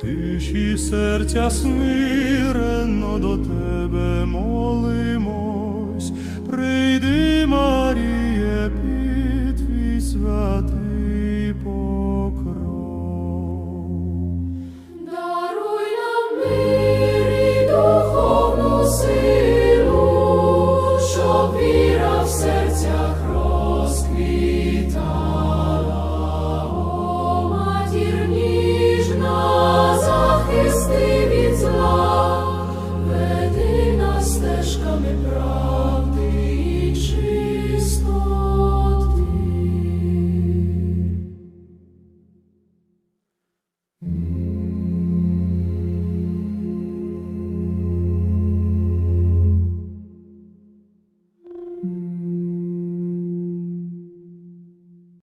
тиші серця смиренно до тебе молимось, прийди, Маріє, під твій святий покров. Даруй нам мир і духовну силу, щоб віра в серцях розквіла. and dry.